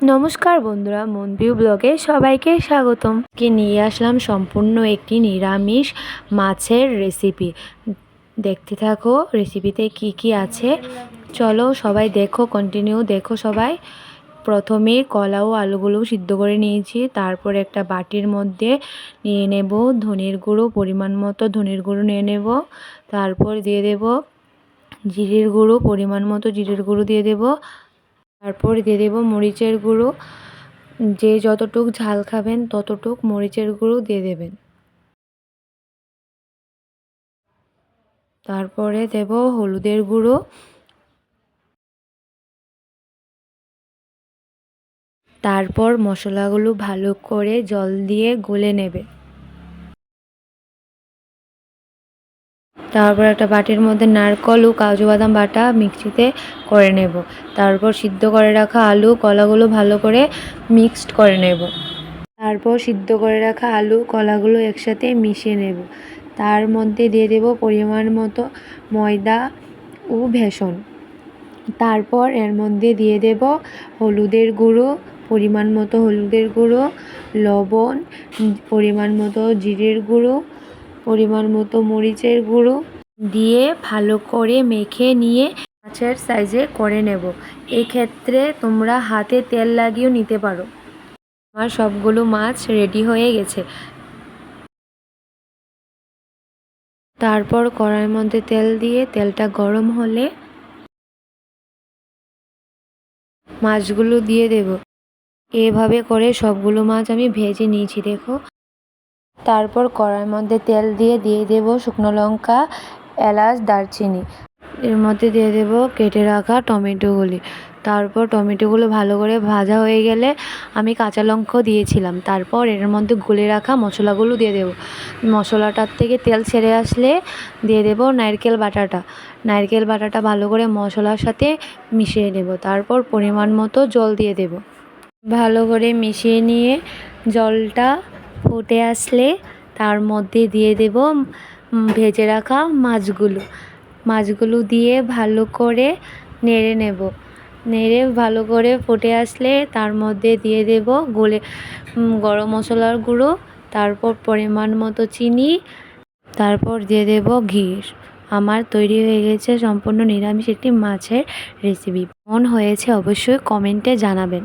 নমস্কার বন্ধুরা, মনভিউ ব্লগে সবাইকে স্বাগতম। কে নিয়ে আসলাম সম্পূর্ণ একটি নিরামিষ মাছের রেসিপি দেখতে থাকো রেসিপিতে কি কি আছে। চলো সবাই দেখো কন্টিনিউ দেখো সবাই। প্রথমে কলা ও আলুগুলো সিদ্ধ করে নিয়েছি, তারপর একটা বাটির মধ্যে নিয়ে নেব ধনের গুঁড়ো, পরিমাণ মতো ধনের গুঁড়ো নিয়ে নেব। তারপর দিয়ে দেব জিরের গুঁড়ো, পরিমাণ মতো জিরের গুঁড়ো দিয়ে দেবো। তারপর দিয়ে দেবো মরিচের গুঁড়ো। যে যতটুক ঝাল খাবেন, ততটুক মরিচের গুঁড়ো দিয়ে দেবেন। তারপরে দেব হলুদের গুঁড়ো। তারপর মশলাগুলো ভালো করে জল দিয়ে গলে নেবে। তারপর একটা বাটির মধ্যে নারকল ও কাজু বাদাম বাটা মিক্সিতে করে নেব। তারপর সিদ্ধ করে রাখা আলু, কলাগুলো ভালো করে মিক্সড করে নেব। তারপর সিদ্ধ করে রাখা আলু, কলাগুলো একসাথে মিশিয়ে নেব। তার মধ্যে দিয়ে দেব পরিমাণ মতো ময়দা ও ভেষন তারপর এর মধ্যে দিয়ে দেব হলুদের গুঁড়ো, পরিমাণ মতো হলুদের গুঁড়ো, লবণ, পরিমাণ মতো জিরের গুঁড়ো পরিমাণ মতো মরিচের গুঁড়ো দিয়ে ভালো করে মেখে নিয়ে মাছের সাইজে করে নেব। এক্ষেত্রে তোমরা হাতে তেল লাগিয়েও নিতে পারো। আমার সবগুলো মাছ রেডি হয়ে গেছে। তারপর কড়াইয়ের মধ্যে তেল দিয়ে তেলটা গরম হলে মাছগুলো দিয়ে দেব। এভাবে করে সবগুলো মাছ আমি ভেজে নিয়েছি, দেখো। তারপর কড়াইয়ের মধ্যে তেল দিয়ে দিয়ে দেব শুকনো লঙ্কা, এলাচ, দারচিনি। এর মধ্যে দিয়ে দেব কেটে রাখা টমেটোগুলি। তারপর টমেটোগুলো ভালো করে ভাজা হয়ে গেলে আমি কাঁচা লঙ্কাও দিয়েছিলাম। তারপর এর মধ্যে গুলে রাখা মশলাগুলো দিয়ে দেব। মশলাটার থেকে তেল ছেড়ে আসলে দিয়ে দেব নারকেল বাটাটা। নারকেল বাটাটা ভালো করে মশলার সাথে মিশিয়ে নেব। তারপর পরিমাণ মতো জল দিয়ে দেব। ভালো করে মিশিয়ে নিয়ে জলটা ফুটে আসলে তার মধ্যে দিয়ে দেব ভেজে রাখা মাছগুলো। মাছগুলো দিয়ে ভালো করে নেড়ে নেব। নেড়ে ভালো করে ফুটে আসলে তার মধ্যে দিয়ে দেব গোলে গরম মশলার গুঁড়ো, তারপর পরিমাণ মতো চিনি, তারপর দিয়ে দেব ঘি আমার তৈরি হয়ে গেছে সম্পূর্ণ নিরামিষ একটি মাছের রেসিপি মন হয়েছে অবশ্যই কমেন্টে জানাবেন।